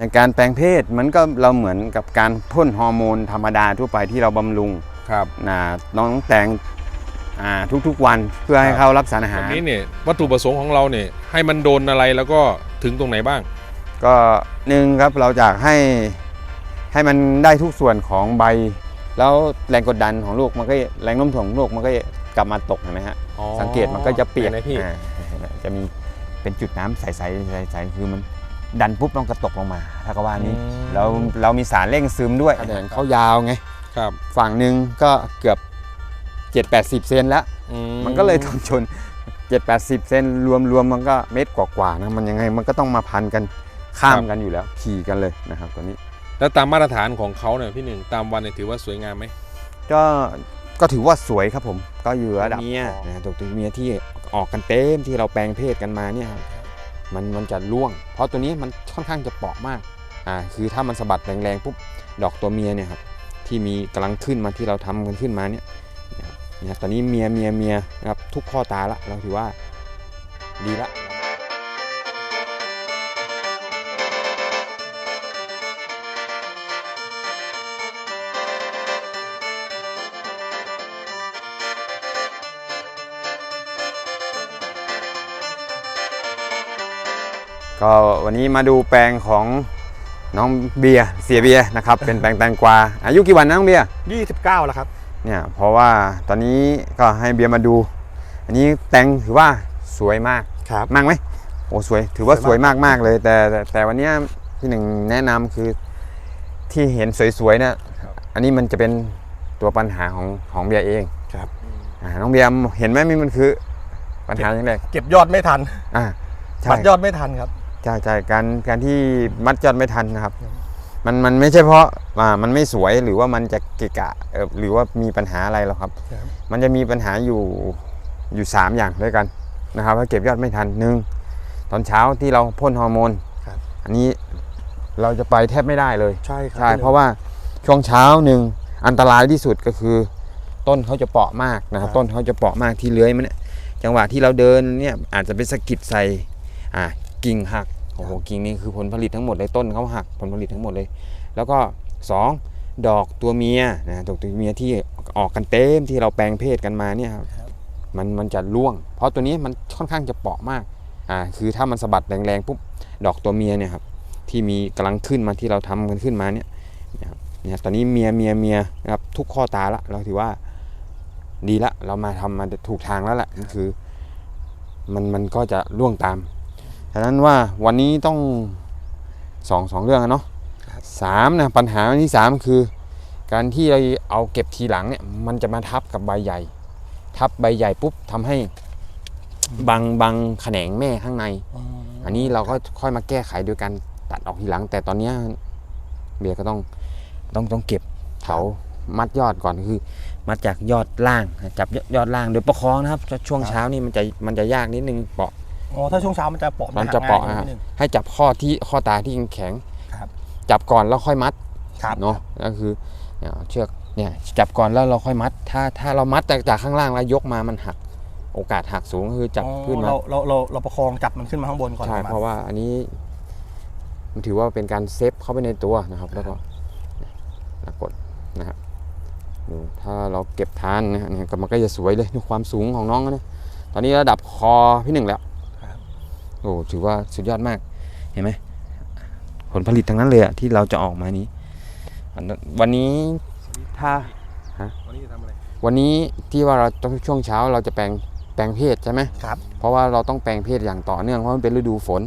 ในการแปลงเพศมันก็เราเหมือนกับการพ่นฮอร์โมนธรรมดาทั่วไปที่เราบำรุงครับนะน้องแตงอ่าทุกๆวันเพื่อให้ครับเขารับสารอาแบหารบนี้เนี่ยวัตถุประสงค์ของเราเนี่ยให้มันโดนอะไรแล้วก็ถึงตรงไหนบ้าง ก็หนึ่งครับเราอยากให้ให้มันได้ทุกส่วนของใบ แล้วแรงกดดันของลูกมันก็แรงโน้มถ่วงของลูกมันก็กลับมาตกเห็นไหมฮะอ๋อสังเกตมันก็จะเปียกไหนๆพี่อ่าจะมีเป็นจุดน้ำใสๆใสๆคือมัน ดันปุ๊บต้องกระตกลงมาถ้าก็ว่านี้ แล้วเรามีสารเร่งซึมด้วยแขนงเขายาวไงครับฝั่งหนึ่งก็เกือบ 7-80 เซนแล้วอืมันก็เลยต้องชน 7-80 เซนรวมรวมมันก็เมตรกว่าๆนะมันยังไงมันก็ต้องมาพันกันข้ามกันอยู่แล้วขี่กันเลยนะครับตัวนี้ แล้วตามมาตรฐานของเขาเนี่ยพี่หนึ่งตามวันเนี่ยถือว่าสวยงามไหมก็ก็ถือว่าสวยครับผม ก็อยู่ระดับตัวเมีเมียยนะตัวเมียที่ออกกันเต็มที่เราแปลงเพศกันมาเนี่ยครับ มันมันจะร่วง เพราะตัวนี้มันค่อนข้างจะเปราะมากอ่าคือถ้ามันสะบัดแรงๆปุ๊บดอกตัวเมียเนี่ยครับที่มีกำลังขึ้นมาที่เราทำกันขึ้นมาเนี่ยเนี่ยตอนนี้เมียเมียเมียนะครับทุกข้อตาละเราถือว่าดีละ ก็วันนี้มาดูแปลงของน้องเบียร์เสียเบียร์นะครับ เป็นแปลงแตงกวาอายุกี่วันนะน้องเบียร์29 แล้วครับ เนี่ยเพราะว่าตอนนี้ก็ให้เบียร์มาดู อันนี้แตงถือว่าสวยมากครับ มากไหมโอ้สวยถือว่าสสววยยมากมากมากเลย แต่แต่แต่วันเนี้ยพี่หนึ่งแนะนำคือที่เห็นสวยๆเนี่ยอันนี้มันจะเป็นตัวปัญหาของของเบียร์เองครับ อ่าน้องเบียร์เห็นไหมนี่มันคือปัญหาอย่างแรกเก็บยอดไม่ทันอ่าใช่ปัดยอดไม่ทันครับ ใช่ใช่การการที่มัดยอดไม่ทันนะครับ มันมันไม่ใช่เพราะอ่ามันไม่สวยหรือว่ามันจะเกะกะเอ่อหรือว่ามีปัญหาอะไรหรอกครับครับมันจะมีปัญหาอยู่อยู่สามอย่างด้วยกันนะครับถ้าเก็บยอดไม่ทันหนึ่งตอนเช้าที่เราพ่นฮอร์โมนครับอันนี้เราจะไปแทบไม่ได้เลยใช่ครัใช่เพราะว่าช่วงเช้าหนึ่งอันตรายที่สุดก็คือ ต้นเขาจะเปราะมากนะครับ ต้นเขาจะเปราะมากที่เลื้อยมันเนี่ยจังหวะที่เราเดินเนี่ยอาจจะไปสะกิดใส่อ่า กิ่งหักโอ้โหกิ่งนี้คือผลผลิตทั้งหมดเลยต้นเขาหักผลผลิตทั้งหมดเลย แล้วก็สองดอกตัวเมียนะดอกตัวเมียที่ออกกันเต็มที่เราแปลงเพศกันมาเนี่ยครับมันมันจะร่วง เพราะตัวนี้มันค่อนข้างจะเปราะมากอ่าคือถ้ามันสะบัดแรงๆปุ๊บดอกตัวเมียเนี่ยครับที่มีกำลังขึ้นมาที่เราทำกันขึ้นมาเนี่ยนะครับเนี่ยตอนนี้เมียเมียเมียนะครับทุกข้อตาละเราถือว่าดีละเรามาทำมาถูกทางแล้วแหละนั่นคือ มันมันก็จะร่วงตาม ฉะนั้นว่าวันนี้ต้องสองสองเรื่องอะเนาะสามนะปัญหาที่สามคือ การที่เราเอาเก็บทีหลังเนี่ยมันจะมาทับกับใบใหญ่ ทับใบใหญ่ปุ๊บทำให้บางบางแขนงแม่ข้างใน อันนี้เราก็ค่อยมาแก้ไขโดยการตัดออกทีหลัง แต่ตอนเนี้ยเบียร์ก็ต้องต้องต้องเก็บเถามัดยอดก่อนคือ มัดจากยอดล่างจับยอดล่างโดยประคองนะครับช่วงเช้านี่มันจะมันจะยากนิดนึงเปาะ อ๋อถ้าช่วงเช้ามันจะเปาะมันจะเปาะหนะง่ฮะยนิดนึงให้จับข้อที่ข้อตาที่แข็งครับจับก่อนแล้วค่อยมัดครับเนาะก็คือเนี่ยเชือกเนี่ยจับก่อนแล้วเราค่อยมัด ถ้าถ้าเรามัดจากจากข้างล่างแล้วยกมามันหัก โอกาสหักสูงก็คือจับอ๋อขึ้นมาเราเราเราเราประคองจับมันขึ้นมาข้างบนก่อนใช่ประมาณเพราะว่าอันนี้มันถือว่าเป็นการเซฟเข้าไปในตัวนะครับ แล้วก็แล้วกดนะครับดูถ้าเราเก็บทานนะฮะเนี่ยก็มันก็จะสวยเลยดูความสูงของน้องนะตอนนี้ระดับคอพี่หนึ่งแล้วครับ โอ้ถือว่าสุดยอดมากเห็นไหมผลผลิตทั้งนั้นเลยอะที่เราจะออกมานี้อันนั้นวันนี้ถ้าวันนี้จะทำอะไรวันนี้ที่ว่าเราต้องช่วงเช้าเราจะแปลงแปลงเพศใช่ไหมครับ เพราะว่าเราต้องแปลงเพศอย่างต่อเนื่องเพราะมันเป็นฤดูฝน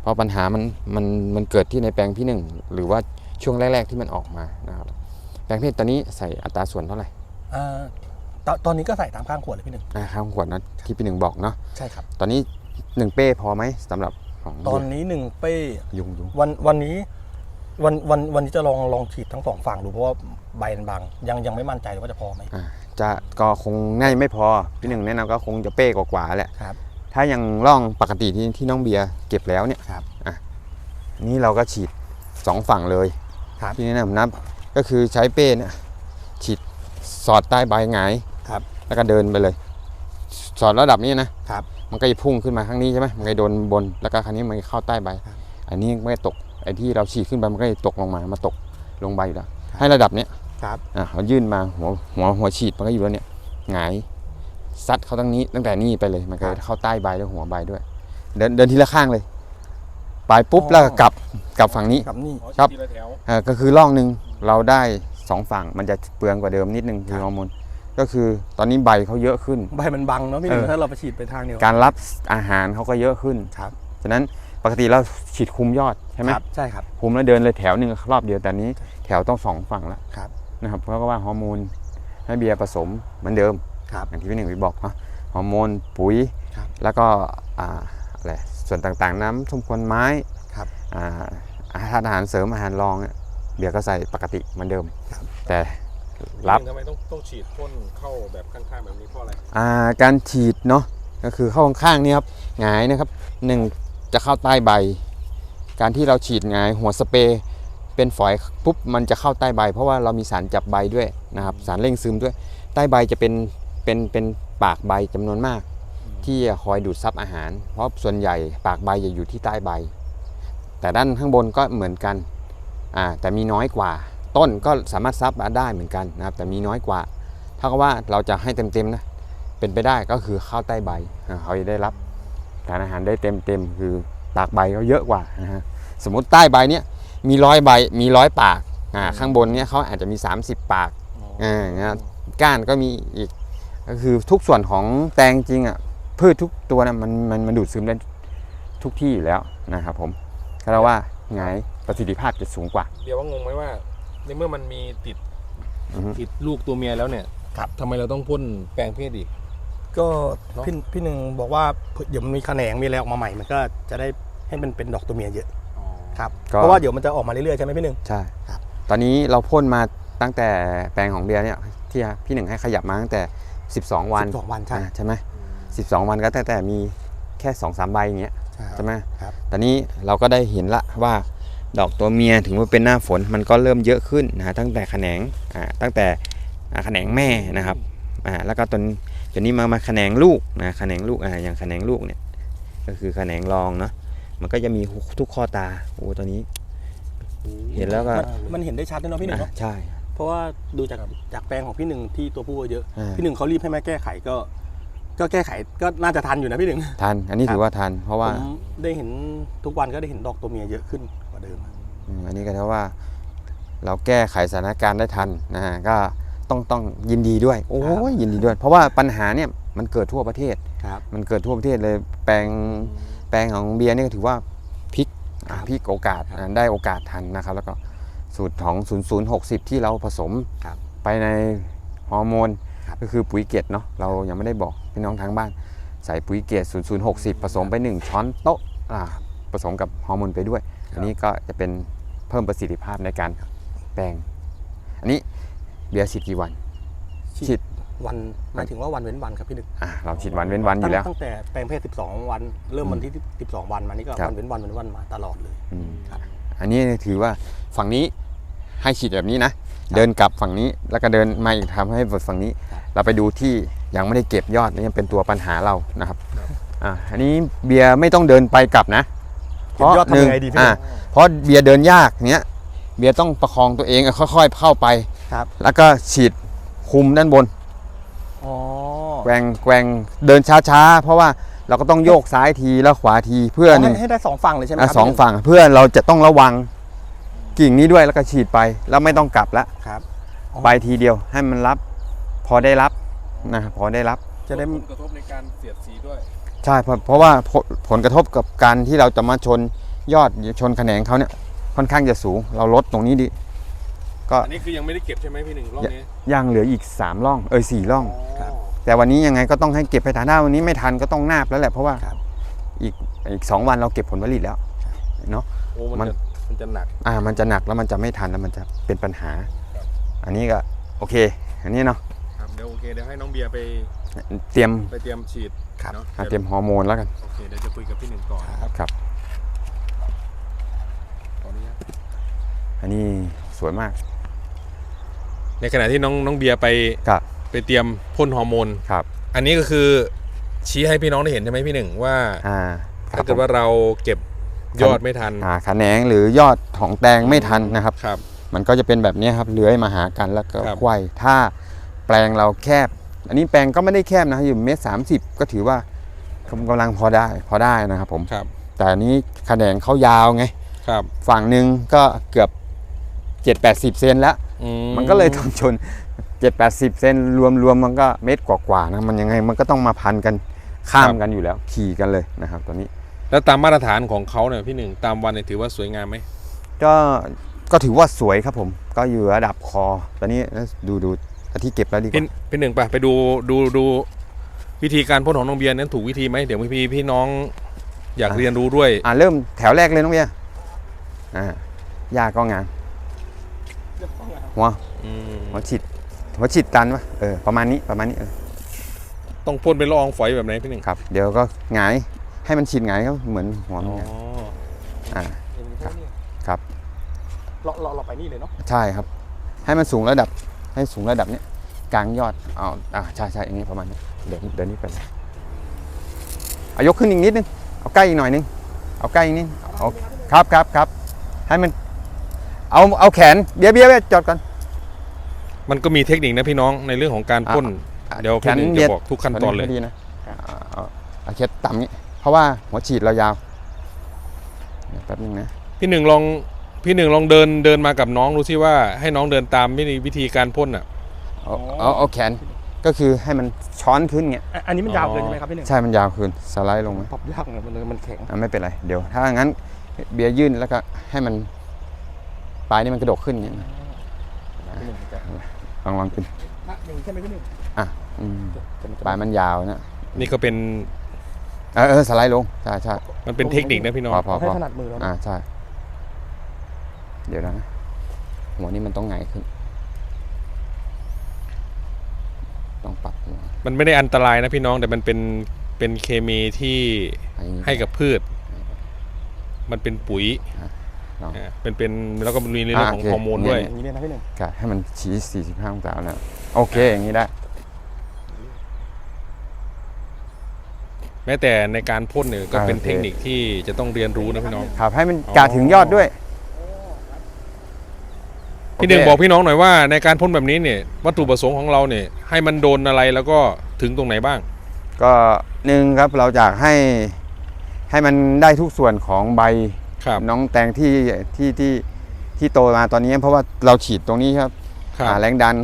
เพราะปัญหามันมันมันเกิดที่ในแปลงที่หนึ่งหรือว่าช่วงแรก ๆที่มันออกมานะครับแปลงเพศตอนนี้ใส่อัตราส่วนเท่าไหร่เอ่อตอนตอนนี้ก็ใส่ตามข้างขวดเลยพี่หนึ่งอ่าข้างขวดนะที่พี่หนึ่งบอกเนาะใช่ครับ ตอนนี้ หนึ่งเป้พอไหมสำหรับของตอนนี้หนึ่งเป้ยุงยุงวันวันนี้วันวันวันนี้จะลองลองฉีดทั้งสองฝั่งดูเพราะว่าใบมันบางยังยังไม่มั่นใจว่าจะพอไหมอ่าจะก็คงง่ายไม่พอพี่หนึ่งแนะนำก็คงจะเป้กว่าๆแหละ ครับ ถ้ายังร่องปกติที่ที่น้องเบียร์เก็บแล้วเนี่ยครับอะนี่เราก็ฉีดสองฝั่งเลยครับ ที่นี่นะผมนับก็คือใช้เป้เนี่ยฉีดสอดใต้ใบหงายครับ แล้วก็เดินไปเลย สอดระดับนี้นะครับ มันก็จะพุ่งขึ้นมาข้างนี้ใช่ไหมมันก็จะโดนบน แล้วก็ครั้นี้มันก็เข้าใต้ใบครับอันนี้ไม่ตก ไอ้ที่เราฉีดขึ้นไปมันก็จะตกลงมา มาตกลงใบอยู่แล้ว ให้ระดับเนี้ยครับ อะเขายื่นมาหัวหัวหัวฉีดมันก็อยู่แล้วเนี่ย หงายซัดเขาตั้งนี้ตั้งแต่นี่ไปเลย มันก็เข้าใต้ใบแล้วหัวใบด้วย เดินเดินทีละข้างเลย ไปปุ๊บแล้วก็กลับกลับฝั่งนี้ กับนี่อ๋อครับทีละแถวอ่าก็คือร่องหนึ่งเราได้สองฝั่งมันจะเปลืองกว่าเดิมนิดนึงคือฮอร์โมน ก็คือตอนนี้ใบเขาเยอะขึ้น ใบมันบังเนาะพี่หนึ่งเออถ้าเราไปฉีดไปทางเดียวการรับอาหารเขาก็เยอะขึ้นครับฉะนั้นปกติเราฉีดคุมยอดใช่ไหมครับใช่ครับคุมแล้วเดินเลยแถวหนึ่งรอบเดียวแต่นี้แถวต้องสองฝั่งแล้วครับนะครับเพราะว่าฮอร์โมนให้เบียร์ผสมเหมือนเดิมครับอย่างที่พี่หนึ่งพี่บอกเนาะฮอร์โมนปุ๋ยครับแล้วก็อ่าอะไรส่วนต่างๆ น้ำทุ่มควนไม้ครับอ่าอาหารอาหารเสริมอาหารรองเนี่ยเบียร์ก็ใส่ปกติเหมือนเดิมครับแต่ รับทำไมต้องต้องฉีดพ่นเข้าแบบข้างๆแบบนี้เพราะอะไร อ่าการฉีดเนาะก็คือเข้าข้างๆนี่ครับหงายนะครับหนึ่งจะเข้าใต้ใบ การที่เราฉีดหงายหัวสเปรย์เป็นฝอยปุ๊บมันจะเข้าใต้ใบ เพราะว่าเรามีสารจับใบด้วยนะครับสารเร่งซึมด้วย ใต้ใบจะเป็นเป็นเป็นปากใบจำนวนมาก ที่จะคอยดูดซับอาหาร เพราะส่วนใหญ่ปากใบจะอยู่ที่ใต้ใบ แต่ด้านข้างบนก็เหมือนกันอ่าแต่มีน้อยกว่า ต้นก็สามารถซับได้เหมือนกันนะครับ แต่มีน้อยกว่าเท่ากับว่าเราจะให้เต็มๆนะเป็นไปได้ก็คือข้าวใต้ใบอ่าเขาจะได้รับสารอาหารได้เต็มเต็มๆคือปากใบเขาเยอะกว่านะฮะสมมติใต้ใบเนี้ยมีร้อยใบมีร้อยปากอ่าข้างบนเนี้ยเขาอาจจะมี 30 ปากอ่านะก้านก็มีอีกก็คือทุกส่วนของแตงจริงอะพืชทุกตัวนะมันมันมันดูดซึมได้ทุกที่อยู่แล้วนะครับผมก็เราว่าไงประสิทธิภาพจะสูงกว่า เดี๋ยวว่างงไหมว่า ในเมื่อมันมีติดอือฮึ ติดลูกตัวเมียแล้วเนี่ยครับ ทำไมเราต้องพ่นแปลงเพศอีก ก็เนอะ พี่พี่หนึ่งบอกว่าเดี๋ยวมันมีแขนงมีอะไรออกมาใหม่ มันก็จะได้ให้มันเป็นดอกตัวเมียเยอะครับก็ เพราะว่าเดี๋ยวมันจะออกมาเรื่อยๆใช่ไหมพี่หนึ่ง ใช่ครับ ตอนนี้เราพ่นมาตั้งแต่แปลงของเบียร์เนี่ยที่พี่หนึ่งให้ขยับมาตั้งแต่ 12 วันสิบสองวันใช่ อ่าใช่ไหมสิบสองวันก็แต่แต่มีแค่สองสามใบอย่างเงี้ยใช่ใช่ไหมครับ ตอนนี้เราก็ได้เห็นละว่า ดอกตัวเมียถึงว่าเป็นหน้าฝนมันก็เริ่มเยอะขึ้นนะฮะตั้งแต่แขนงอ่าตั้งแต่อ่าแขนงแม่นะครับอ่าแล้วก็ตอนจนนี้มามาแขนงลูกนะแขนงลูกอ่าอย่างแขนงลูกเนี่ยก็คือแขนงรองเนาะมันก็จะมีทุกข้อตาโอ้ตอนนี้ เห็นแล้วก็มันมันเห็นได้ชัดด้วยเนาะพี่หนึ่งอะเนาะใช่ เพราะว่าดูจากจากแปลงของพี่หนึ่งที่ตัวผู้เยอะ อ่า พี่หนึ่งเขารีบให้แม่แก้ไขก็ ก็แก้ไขก็น่าจะทันอยู่นะพี่หนึ่งทันอันนี้ครับถือว่าทันเพราะว่าผมได้เห็นทุกวันก็ได้เห็นดอกตัวเมียเยอะขึ้นกว่า เดิมอืมอันนี้ก็เท่าว่า เราแก้ไขสถานการณ์ได้ทันนะฮะก็ต้องต้องยินดีด้วย โอ้ครับยยินดีด้วย เพราะว่าปัญหาเนี่ยมันเกิดทั่วประเทศ ครับ มันเกิดทั่วประเทศเลยแปลงแปลงของเบียร์นี่ก็ถือว่าพลิกอะครับพลิกโอกาสครับอะได้โอกาสทันนะครับ แล้วก็สูตรของ 0060 ที่เราผสมครับไปในฮอร์โมน ครับ ก็คือปุ๋ยเกตเนาะเรายังไม่ได้บอกพี่น้องทางบ้าน ใส่ปุ๋ยเกต0060 ผสมไป 1 ช้อนโต๊ะอ่าผสมกับฮอร์โมนไปด้วย อันนี้ก็จะเป็นเพิ่มประสิทธิภาพในการแปลง อันนี้เบียร์ฉีดกี่วันฉีดวันหมายถึงว่าวันเว้นวันครับพี่หนึ่งอะเราฉีดวันเว้นวันอยู่แล้วตั้งแต่แปลงเพศ 12 วัน เริ่มวันที่ 12 วันมานี่ก็ครับวันเว้นวันเว้นวันมาตลอดเลยอืมครับอันนี้ถือว่าฝั่งนี้ให้ฉีดแบบนี้นะ เดินกลับฝั่งนี้แล้วก็เดินมาอีกทำให้ฝั่งนี้ครับเราไปดูที่ยังไม่ได้เก็บยอดนี่ยังเป็นตัวปัญหาเรานะครับอ่าอันนี้เบียร์ไม่ต้องเดินไปกลับนะ เก็บยอดทำยังไงดีพี่หอ่านึ่งเพราะเบียร์เดินยากเนี้ยเบียร์ต้องประคองตัวเองค่อยๆเข้าไปครับ แล้วก็ฉีดคุมด้านบนอ๋อแกว่งแกว่งเดินช้าๆ เพราะว่าเราก็ต้องโยกซ้ายทีแล้วขวาทีเพื่อหนึ่ให้งให้ได้สองฝั่งเลยใช่ไหมคอะรับสองพี่หนึ่ฝั่งเพื่อเราจะต้องระวังกิ่งนี้ด้วยแล้วก็ฉีดไปแล้วไม่ต้องกลับแล้วครับอ๋อไปทีเดียวให้มันรับ พอได้รับนะพอได้รับ จะได้ผลกระทบในการเสียดสีด้วย ใช่เพราะเพราะว่าผลผลกระทบกับการที่เราจะมาชนยอดชนแขนงเขาเนี่ยค่อนข้างจะสูง เราลดตรงนี้ดิก็อันนี้คือยังไม่ได้เก็บใช่ไหมพี่หนึ่งรอบนี้ยังเหลืออีก3ร่องเออสี่ร่องครับแต่วันนี้ยังไงก็ต้องให้เก็บไปทานได้วันนี้ไม่ทันก็ต้องนาบแล้วแหละเพราะว่าครับอีกอีกสองวันเราเก็บผลผลิตแล้วเนาะโอ้มันมันจะมันจะหนักอ่ามันจะหนักแล้วมันจะไม่ทันแล้วมันจะเป็นปัญหาครับอันนี้ก็โอเค อันนี้เนาะครับ เดี๋ยวโอเคเดี๋ยวให้น้องเบียร์ไปเตรียมไปเตรียมฉีดครับเนาะอ่าเตรียมฮอร์โมนแล้วกันโอเคเดี๋ยวจะคุยกับพี่หนึ่งก่อนครับครับ ขออนุญาตอันนี้สวยมากในขณะที่น้องน้องเบียร์ไปครับไปเตรียมพ่นฮอร์โมน ครับอันนี้ก็คือชี้ให้พี่น้องได้เห็นใช่ไหมพี่หนึ่งว่าอ่าครัถ้าบเกิดว่าเราเก็บยอดไม่ทัน อ่าแขนงหรือยอดของแตงไม่ทันนะครับ ครับ มันก็จะเป็นแบบนี้ครับเลื้อยมาหากันแล้วก็ครับ ไขว้ถ้า แปลงเราแคบ อันนี้แปลงก็ไม่ได้แคบนะอยู่เมตรสามสิบก็ถือว่ากำลังพอได้พอได้นะครับผมครับ แต่อันนี้แขนงเขายาวไงครับ ฝั่งหนึ่งก็เกือบ7 8 0เซนแล้วอืมันก็เลยต้องชน7 8 0เซนรวมรวมมันก็เมตรกว่าๆนะมันยังไงมันก็ต้องมาพันกันข้ามกันอยู่แล้ว ขี่กันเลยนะครับตัวนี้ แล้วตามมาตรฐานของเขาเนี่ยพี่หนึ่งตามวันเนี่ยถือว่าสวยงามไหมก็ก็ถือว่าสวยครับผม ก็อยู่ระดับคอตอนนี้ดูดู เอาที่เก็บแล้วดีกพี่ว่าพี่หนึ่งไปไปดูดูดูวิธีการพ่นของน้องเบียร์นั้นถูกวิธีไหมเดี๋ยวพี่พี่น้องอยากเรียนรู้ด้วย อ่าเริ่มแถวแรกเลยน้องเบียร์อ่าหญ้าก็งามหัวอืมหัวฉีดหัวฉีดตันวะเออประมาณนี้ประมาณนี้เออ ต้องพ่นเป็นละอองฝอยแบบไหนพี่หนึ่งครับเดี๋ยวก็หงายให้มันฉีดหงายก็เหมือนหัวอ๋มันอหงายอ่า ครับเราเราเราไปนี่เลยเนาะใช่ครับ ให้มันสูงระดับ ให้สูงระดับเนี้ยกลางยอดเอาอ่าใช่ใช่อย่างนี้ประมาณนี้เดี๋ยวเดี๋ยวนี้ไปเลยเอายกขึ้นอีกนิดนึงเอาใกล้อีกหน่อยนึงเอาใกล้อีกนิดเอาครับครับครับให้มันเอาเอาแขนเบียร์เบียร์เบียร์จอดก่อนมันก็มีเทคนิคนะพี่น้องในเรื่องของการพ่นอะเดี๋ยวแขพี่นหนึ่งเบียจะร์บอกทุกขั้นตอนเลยพดีนะเอาเอาเอาเคสต่ำนี้เพราะว่าหัวฉีดเรายาวเดี๋ยวแป๊บนึงนะพี่หนึ่งลอง พี่หนึ่งลองเดินเดินมากับน้องดูซิว่าให้น้องเดินตามวิธีวิธีการพ่นอะ เอาเอาเอาแขนก็คือให้มันช้อนขึ้นเงี้ยอะอันนี้มันยาวเกินใช่ไหมครับพี่หนึ่งใช่มันยาวขึ้นสไลด์ลงไหมปรับยากเนี่ยมันมันแข็งอะไม่เป็นไรเดี๋ยว ถ้างั้นเบียร์ยื่นแล้วก็ให้มันปลายนี่มันกระดกขึ้นอย่างเงี้ยพี่หนึ่งจะลองลองขึ้นอะอย่างนี้ใช่ไหมพี่หนึ่งอะอืมจะมันจะปลายมันยาวนะนี่ก็เป็นเออเออสไลด์ลงใช่ใช่มันเป็นเทคนิคนะพี่น้องพอพอให้พอถนัดมือแล้วอ่านะใช่ เดี๋ยวนะหัวนี่มันต้องไงายขึ้น ต้องปรับหัวมันไม่ได้อันตรายนะพี่น้องแต่มันเป็นเป็นเคมีที่อันนี้ให้กับพืช มันเป็นปุ๋ยลองอ่าเป็นเป็นแล้วก็มีในเรื่องของอ่าโอเคฮอร์โมนด้วยอย่างนี้เนี่ยนะพี่หนึ่งกะให้มันชี้45องศาแล้วโอเคอย่างนี้ได้แม้แต่ในการพ่นเนี่ยก็เป็นโอเคเทคนิคที่จะต้องเรียนรู้นะพี่น้องครับให้มันอ๋อกาถึงยอดด้วย พี่หนึ่งโอเคบอกพี่น้องหน่อยว่าในการพ่นแบบนี้เนี่ยวัตถุประสงค์ของเราเนี่ยให้มันโดนอะไรแล้วก็ถึงตรงไหนบ้าง ก็หนึ่งครับเราอยากให้ให้มันได้ทุกส่วนของใบครับ น้องแตงที่ที่ที่ที่โตมาตอนนี้ เพราะว่าเราฉีดตรงนี้ครับครับอ่าแรงดัน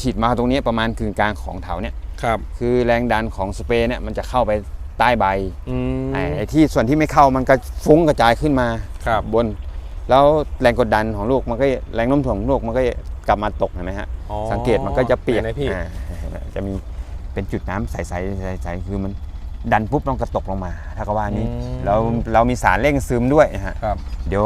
ฉีดมาตรงนี้ประมาณกึ่งกลางของเถาเนี่ยครับคือแรงดันของสเปรย์เนี่ยมันจะเข้าไปใต้ใบอืมไอ้ไอ้ที่ส่วนที่ไม่เข้ามันก็ฟุ้งกระจายขึ้นมาครับบน แล้วแรงกดดันของลูกมันก็แรงโน้มถ่วงของลูกมันก็กลับมาตกเห็นไหมฮะอ๋อสังเกตมันก็จะเปียกไหนๆพี่ อ่าจะมีเป็นจุดน้ำใสๆใสๆคือมันดันปุ๊บต้องกระตกลงมา ถ้าก็ว่านี้อืม แล้วเรามีสารเร่งซึมด้วยนะฮะ ครับ เดี๋ยว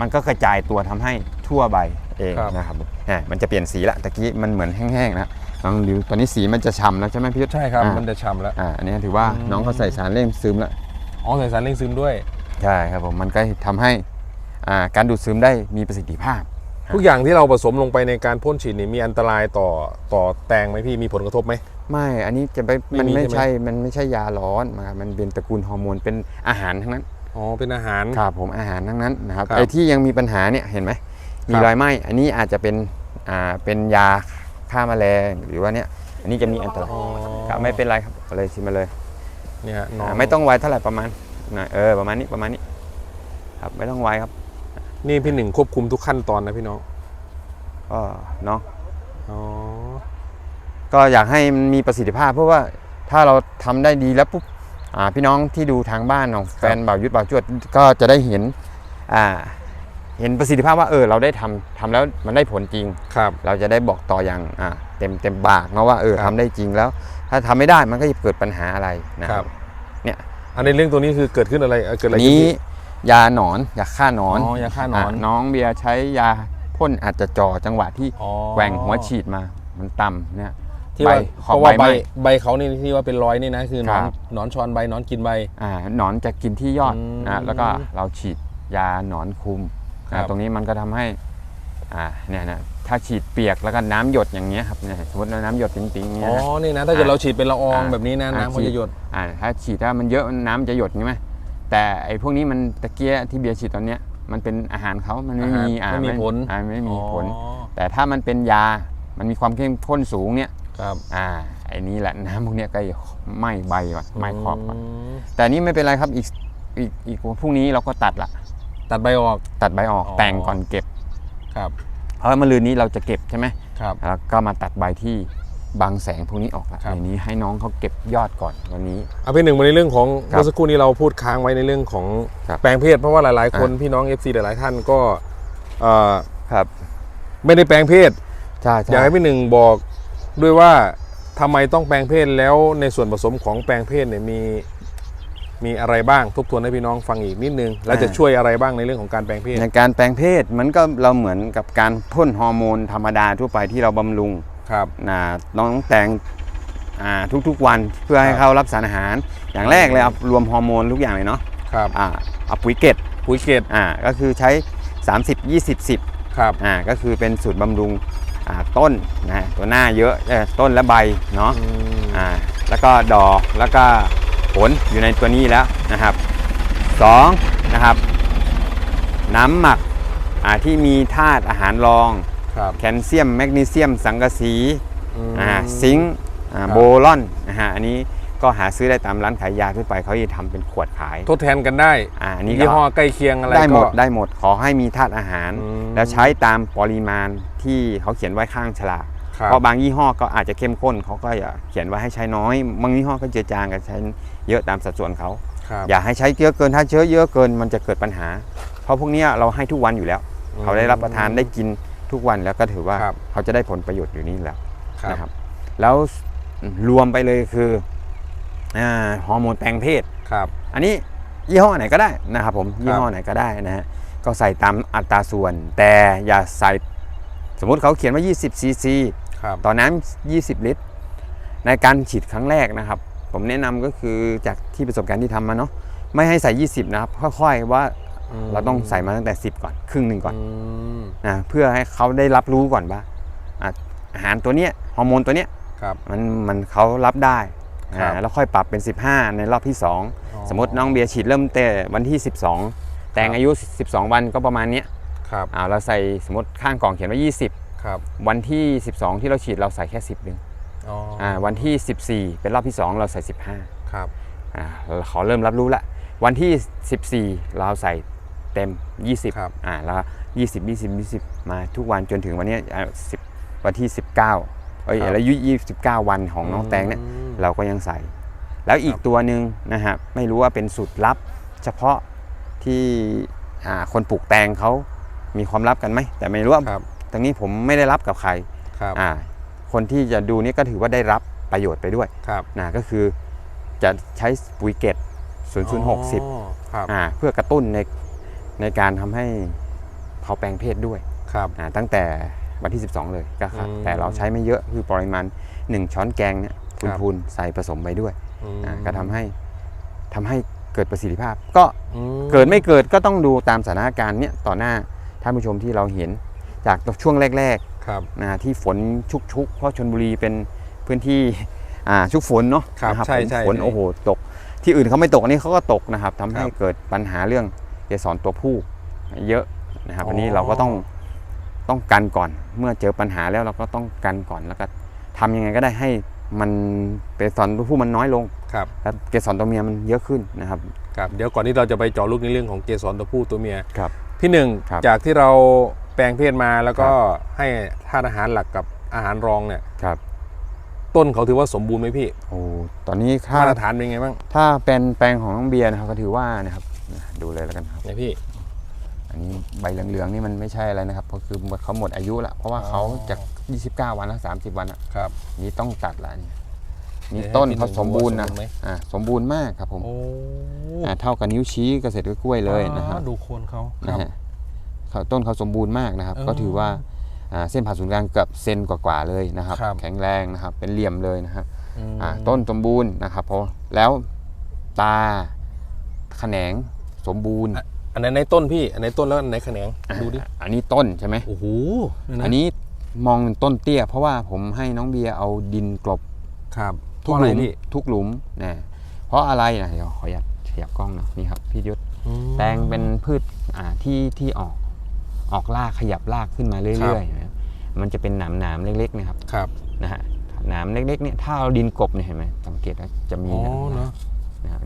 มันก็กระจายตัวทำให้ทั่วใบเองครับ นะครับอ่ามันจะเปลี่ยนสีละตะกี้มันเหมือนแห้งๆนะลองดูตอนนี้สีมันจะฉ่ำแล้วใช่ไหมพี่ยุทธใช่ครับ อ่ามันจะช้ำแล้ว อ่าอันนี้ถือว่าอืม น้องเขาใส่สารเร่งซึมแล้วอ๋อใส่สารเร่งซึมด้วย ใช่ครับผมมันก็ทำให้อ่า การดูดซึมได้มีประสิทธิภาพ ทุกอย่างที่เราผสมลงไปในการพ่นฉีดนี่มีอันตรายต่อต่อแตงไหมพี่มีผลกระทบไหมไม่ อันนี้จะไปไม่มันมีไม่ใช่ไหมใช่ มันไม่ใช่ยาร้อนมามันเป็นตระกูลฮอร์โมนเป็นอาหารทั้งนั้นอ๋อเป็นอาหารครับผมอาหารทั้งนั้นนะครับครับไอ้ที่ยังมีปัญหาเนี่ยเห็นไหมมีครับรอยไหม้อันนี้อาจจะเป็นอ่าเป็นยาฆ่าแมลงหรือว่าเนี่ยอันนี้จะมีอันตรายอ๋อครับไม่เป็นไรครับเอาเลยชิมมาเลยเนี่ยฮะน้องอ่าไม่ต้องไวเท่าไหร่ประมาณนะเออประมาณนี้ประมาณนี้ ครับไม่ต้องไวครับ นี่พี่หนึ่งควบคุมทุกขั้นตอนนะพี่น้องก็เนาะอ๋อก็อยากให้มันมีประสิทธิภาพ เพราะว่าถ้าเราทำได้ดีแล้วปุ๊บอ่าพี่น้องที่ดูทางบ้านของแฟนบ่าวยุทธบ่าวจวดก็จะได้เห็นอ่าเห็นประสิทธิภาพว่าเออเราได้ทำทำแล้วมันได้ผลจริงครับ เราจะได้บอกต่ออย่างอ่าเต็มเต็มปากเนาะว่าเออครับทำได้จริงแล้ว ถ้าทำไม่ได้มันก็จะเกิดปัญหาอะไรนะคครัรับบเนี่ยอันในเรื่องตัวนี้คือเกิดขึ้นอะไรเอ่อเกิดอะไรอันขึ้นนี้พี่ ยาหนอนยาฆ่าหนอนอ๋อยาฆ่าหนอน น้องเบียร์ใช้ยาพ่นอาจจะจ่อจังหวะที่อ๋อแกว่งหัวฉีดมา มันต่ำเนี่ยที่ว่าขอบเพราะว่าใบใบไหม้ใบเขานี่ที่ว่าเป็นรอยนี่นะคือหนอนครับหนอนชอนใบหนอนกินใบอ่าหนอนจะกินที่ยอดอืมนะแล้วก็เราฉีดยาหนอนคุมครันะบตรงนี้มันก็ทำให้อ่าเนี่ยนะถ้าฉีดเปียกแล้วก็น้ำหยดอย่างเงี้ยครับเนี่ยสมมติว่าน้ำหยดติ๊งๆเงี้อ๋ยอนะนี่นะถ้าเกิดอ่าเราฉีดเป็นละอองอ่าแบบนี้นะอ่าน้ำเขาฉีดจะหยดอ่าถ้าฉีดถ้ามันเยอะน้ำจะหยดใช่ไหม แต่ไอ้พวกนี้มันตะเกียที่เบียร์ฉีดตอนเนี้ยมันเป็นอาหารเขามันไม่มีอาหารไม่มีผลอ่าไม่มีผลอ๋อแต่ถ้ามันเป็นยา มันมีความเข้มข้นสูงเนี่ยครับอ่าไอ้นี้แหละน้ำพวกเนี้ยก็ไหม้ใบก่อนไหม้ขอบก่อนมแต่นี่ไม่เป็นไรครับอีกอีกอีกพรุ่งนี้เราก็ตัดละตัดใบออกตัดใบออกอ๋อแต่งก่อนเก็บครับเพราะมะรืนนี้เราจะเก็บใช่ไหมครับแล้วก็มาตัดใบที่ บางแสงพวกนี้ออกละครับ ในนี้ให้น้องเขาเก็บยอดก่อนวันนี้ เอาพี่หนึ่งมาในเรื่องของครับเมื่อสักครู่นี้เราพูดค้างไว้ในเรื่องของครับแปลงเพศ เพราะว่าหลายๆ คนอ่าพี่น้อง FC หลายๆท่านก็เอ่อครับไม่ได้แปลงเพศ ใช่อใช่ยากให้พี่หนึ่งบอกด้วยว่าทำไมต้องแปลงเพศแล้วในส่วนผสมของแปลงเพศเนี่ยมีมีอะไรบ้างทบทวนให้พี่น้องฟังอีกนิดนึง แล้วจะช่วยอะไรบ้างในเรื่องของการแปลงเพศในการแปลงเพศมันก็เราเหมือนกับการพ่นฮอร์โมนธรรมดาทั่วไปที่เราบำรุง ครับนะน้องแตงอ่าทุกๆวันเพื่อให้ครับเขารับสารอาหาร อย่างแรกเลยเอารวมฮอร์โมนทุกอย่างเลยเนาะครับอ่าเอาปุ๋ยเกตปุ๋ยเกตอ่าก็คือใช้ 30 20 10ครับอ่าก็คือเป็นสูตรบำรุงอ่าต้นนะตัวหน้าเยอะเอ่อต้นและใบเนาะอืมอ่าแล้วก็ดอกแล้วก็ผลอยู่ในตัวนี้แล้วนะครับสองนะครับน้ำหมักอ่าที่มีธาตุอาหารรอง ครับแคลเซียมแมกนีเซียม สังกะสีอืมอ่าซิงค์อ่าครับโบลอนนะฮะอันนี้ก็หาซื้อได้ตามร้านขายยาทั่วไปเขาจะทำเป็นขวดขายทดแทนกันได้อ่าอันนี้ก็ยี่ห้อใกล้เคียงอะไรได้หมดก็ได้หมดขอให้มีธาตุอาหารอืมแล้วใช้ตามปริมาณที่เขาเขียนไว้ข้างฉลากครับเพราะบางยี่ห้อก็อาจจะเข้มข้นเขาก็อย่าเขียนไว้ให้ใช้น้อย บางยี่ห้อก็เจือจางกันใช้เยอะตามสัดส่วนเขาครับอย่าให้ใช้เยอะเกินถ้าเชื้อเยอะเกินมันจะเกิดปัญหา เพราะพวกเนี้ยเราให้ทุกวันอยู่แล้วอืมเขาได้รับประทานได้กิน ทุกวันแล้วก็ถือว่าครับเขาจะได้ผลประโยชน์อยู่นี่แล้วครับนะครับ แล้วรวมไปเลยคืออาฮอร์โมนแปลงเพศ ครับ อันนี้ยี่ห้อไหนก็ได้นะครับผมยี่ห้อไหนก็ได้นะฮะก็ใส่ตามอัตราส่วน แต่อย่าใส่สมมุติเขาเขียนว่า 20 ซีซี ครับ ต่อน้ำ20 ลิตร ในการฉีดครั้งแรกนะครับ ผมแนะนำก็คือจากที่ประสบการณ์ที่ทำมาเนาะไม่ให้ใส่ 20 นะครับ ค่อยๆว่าอืม เราต้องใส่มาตั้งแต่ 10 ก่อน ครึ่งหนึ่งก่อนอืมนะเพื่อให้เขาได้รับรู้ก่อนว่าอะอาหารตัวเนี้ยฮอร์โมนตัวเนี้ยครับมันมันเขารับได้ครับอ่าแล้วค่อยปรับเป็น 15 ในรอบที่ 2 สมมติน้องเบียร์ฉีดเริ่มแต่วันที่ 12 แต่งอายุ 12 วันก็ประมาณเนี้ยครับอ่าเราใส่สมมติข้างกล่องเขียนว่า 20ครับวันที่ 12 ที่เราฉีดเราใส่แค่ 10หนึ่งอ๋อออ่าวันที่ 14 เป็นรอบที่ 2 เราใส่ 15ครับอ่าเขาเริ่มรับรู้ละวันที่ 14 เราใส่ เต็ม 20ครับอ่าแล้ว 20 20 20 มาทุกวันจนถึงวันเนี้ยอ่า10 วันที่ 19เอ้ยครับอายุ29 วันของน้องแตงเนี่ยอืมเราก็ยังใส่ แล้วอีกตัวหนึ่งนะฮะไม่รู้ว่าเป็นสูตรลับ เฉพาะที่อ่าคนปลูกแตงเขามีความลับกันไหมแต่ไม่รู้ว่าครับตรงนี้ผมไม่ได้รับกับใครครับอ่าคนที่จะดูนี่ก็ถือว่าได้รับประโยชน์ไปด้วย ครับนะก็คือจะใช้ปุ๋ยเกตอ๋อ0060ครับอ่าเพื่อกระตุ้นใน ในการทำให้เขาแปลงเพศด้วยครับอ่าตั้งแต่วันที่ 12 เลยก็ครับอืมแต่เราใช้ไม่เยอะคือปริมาณ 1 ช้อนแกงเนี่ยครับพูนๆใส่ผสมไปด้วยอืมอ่าก็ทำให้ทำให้เกิดประสิทธิภาพ ก็อืมเกิดไม่เกิดก็ต้องดูตามสถานการณ์เนี่ยต่อหน้าท่านผู้ชมที่เราเห็นจากช่วงแรกครับๆนะที่ฝนชุกๆ เพราะชนบุรีเป็นพื้นที่อ่าชุกฝนเนาะครับนะใช่ผมใช่ฝนใช่โอ้โหตก ที่อื่นเขาไม่ตกอันนี้เขาก็ตกนะครับทำให้ครับเกิดปัญหาเรื่อง เกสรตัวผู้เยอะนะครับอ๋ออัอันนี้เราก็ต้องต้องกันก่อน เมื่อเจอปัญหาแล้วเราก็ต้องกันก่อนแล้วก็ทำยังไงก็ได้ให้มันเกสรตัวผู้มันน้อยลงครับแล้วเกสรตัวเมียมันเยอะขึ้นนะครับครับเดี๋ยวก่อนที่เราจะไปเจาะลึกในเรื่องของเกสรตัวผู้ตัวเมียครับพี่หนึ่งครับจากที่เราแปลงเพศมาแล้วก็ให้ธาตุอาหารหลักกับอาหารรองเนี่ยครับ ต้นเขาถือว่าสมบูรณ์ไหมพี่โอ้ตอนนี้ถ้ามาตรฐานเป็นไงบ้างถ้าเป็นแปลงของน้องเบียร์นะครับก็ถือว่านะครับ ดูเลยแล้วกันครับเนี่ยพี่ อันนี้ใบเหลืองๆนี่มันไม่ใช่อะไรนะครับ เพราะคือเขาหมดอายุละเพราะว่าอ๋อเขาจาก29 วันแล้ว30 วันอะครับ นี่ต้องตัดละนี่นี่เดี๋ยวให้ต้นพี่เขาหนึ่งสมบูรณ์นะดูว่าสมบูรณ์ไหมอ่าสมบูรณ์มากครับผมโอ้อ่าเท่ากับนิ้วชี้เกษตรกล้วยเลยนะฮะดูโคนเขาคนะรับฮะเขาต้นเขาสมบูรณ์มากนะครับเออก็ถือว่าอ่าเส้นผ่าศูนย์กลางเกือบเซนกว่าๆเลยนะครับครับแข็งแรงนะครับ เป็นเหลี่ยมเลยนะครับมอ่าต้นสมบูรณ์นะครับเพราะแล้วตาแขนง สมบูรณ์ อันไหนในต้นพี่ อันไหนต้นแล้วอันไหนแขนงอ่าดูดิ อันนี้ต้นใช่ไหมโอ้โหเยะอันนี้มองต้นเตี้ย เพราะว่าผมให้น้องเบียร์เอาดินกลบ ครับ ทุกเพหราะลุอะไรมพี่ทุกหลุมนะเพราะอะไรนะเดี๋ยวขออนุญาตขยับกล้องหนะนี่ครับพี่ยุทธอืมแตงเป็นพืชอ่าที่ที่ออกออกรากขยับรากขึ้นมาเรื่อยๆนะครับมันจะเป็นหนามหนามๆเล็กๆนะครับครับนะฮะหนามเล็กๆเนี่ยถ้าเราดินกบเนี่ยเห็นไหมสังเกตว่าจะมีอ๋อนะเนาะนะครับ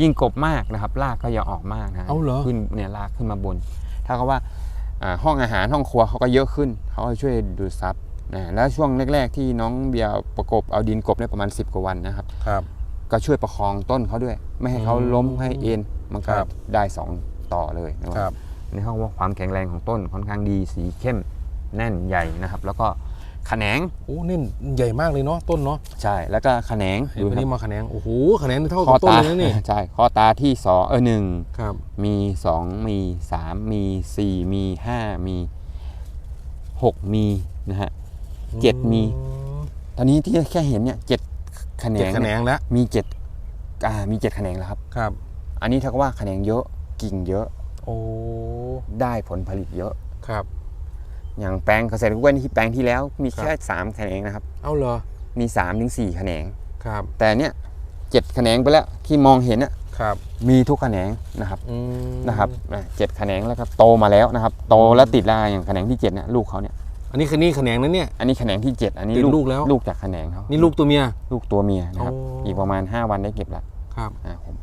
ยิ่งกบมากนะครับรากก็จะออกมากนะเอาเหรอ ขึ้นเนี่ยรากขึ้นมาบน ถ้าเขาว่าอ่าห้องอาหารห้องครัวเขาก็เยอะขึ้นเขาก็ช่วยดูดซับนะแล้วช่วงแรก ๆ ที่น้องเบียร์ประกบเอาดินกบได้ประมาณ 10 กว่าวันนะครับ ครับ ก็ช่วยประคองต้นเขาด้วย ไม่ให้เขาอืมล้มให้เอ็นมันก็ครับได้สองต่อเลยนะคครัรับบในห้องว่าความแข็งแรงของต้นค่อนข้างดีสีเข้มแน่นใหญ่นะครับ แล้วก็แขนงโอ้นี่ใหญ่มากเลยเนาะต้นเนาะใช่แล้วก็แขนงเห็นดูวันครันี้บมาแขนงโอ้โหแขนงนี่เท่าข้กัอบต้นตาเลยนะนี่ใช่ข้อตาที่สองเออหนึ่งครับมีสองมีสามมีสี่มีห้ามีหกมีนะฮะเจ็ดมี ตอนนี้ที่แค่เห็นเนี่ยเจ็ดแขนเจ็ดงแขนเนี่ยงแล้วมีเจ็ดอ่ามีเจ็ดแขนงแล้วครับครับ อันนี้ถ้ากับว่าแขนงเยอะกิ่งเยอะ โอ้ได้ผลผลิตเยอะครับ อย่างแปลงเกษตรกล้วยที่แปลงที่แล้วมีครับแค่สามแขนงนะครับ เอาเหรอ มีสามถึงสี่แขนงครับ แต่เนี่ยเจ็ดแขนงไปแล้วที่มองเห็นน่ะครับ มีทุกแขนงนะครับอืมนะครับอะเจ็ดแขนงแล้วครับโตมาแล้วนะครับ โตแล้วติดแล้วอย่างแขนงที่เจ็ดเนี่ยลูกเขาเนี่ยอันนี้คือนี่แขนงนั้นเนี่ย อันนี้แขนงที่เจ็ดอันนี้ติดลูกแล้วลูกจากแขนงเขานี่ลูกตัวเมีย ลูกตัวเมียนะครับโอ้อีกประมาณ5วันได้เก็บละครับอ่าผม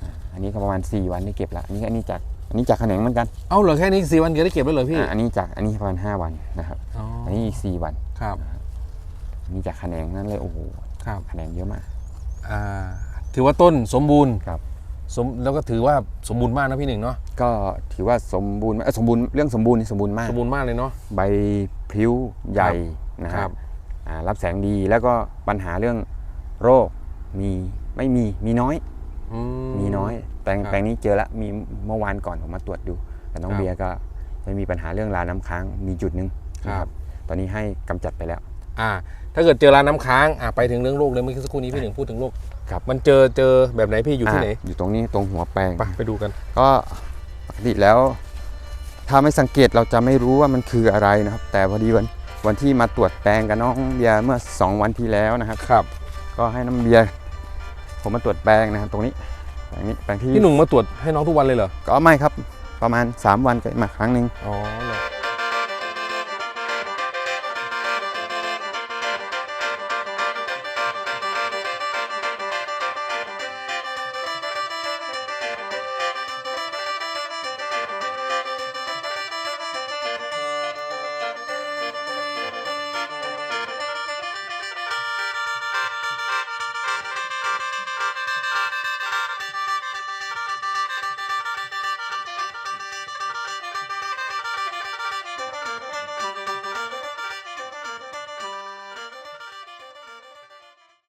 อ่าอันนี้ก็ประมาณ4วันได้เก็บละอันนี้อันนี้จาก อันนี้จากแขนงเหมือนกันเอาเหรอแค่นี้สี่วันเดียวได้เก็บแล้วเหรอพี่อ่าอันนี้จากอันนี้ประมาณ5วันนะครับอ๋ออันนี้อีก4วันครับอันนี้จากแขนงนั่นเลยโอ้โหครับแขนงเยอะมาก อ่าถือว่าต้นสมบูรณ์ครับ สมแล้วก็ถือว่าสมบูรณ์มากนะพี่หนึ่งเนาะก็ถือว่าสมบูรณ์ไหมเอ้ยสมบูรณ์เรื่องสมบูรณ์นี่สมบูรณ์มาก สมบูรณ์มากเลยเนาะ ใบพลิ้วใหญ่นะคครัรับบ อ่ารับแสงดีแล้วก็ปัญหาเรื่องโรคมีไม่มีมีน้อยอื มีน้อยแปลงครับแปลงนี้เจอละมีเมื่อวานก่อนผมมาตรวจดู แต่น้องครับเบียร์ก็จะมีปัญหาเรื่องราน้ำค้างมีจุดหนึ่งครับนะตอนนี้ให้กำจัดไปแล้ว อ่า ถ้าเกิดเจอร้านน้ำค้างอ่าไปถึงเรื่องโรคเลยเมื่อกี้สักครู่นี้พี่หนึ่งพูดถึงโรคครับมันเจอเจอแบบไหนพี่อยู่ที่ไหนาอยู่ตรงนี้ตรงหัวแปลงไปไปดูกัน ก็ปกติแล้ว ถ้าไม่สังเกตเราจะไม่รู้ว่ามันคืออะไรนะครับ แต่พอดีวันวันที่มาตรวจแปลงกับน้องเบียร์เมื่อ 2 วันที่แล้วนะครับครับ ก็ให้น้ำเบียร์ ผมมาตรวจแปลงนะครับตรงนี้แปลงนี้แปลงที่พี่หนุ่มมาตรวจให้น้องทุกวันเลยเหรอก็ไม่ครับประมาณ 3 วันก็มาครั้งหนึ่งอ๋อเหรอ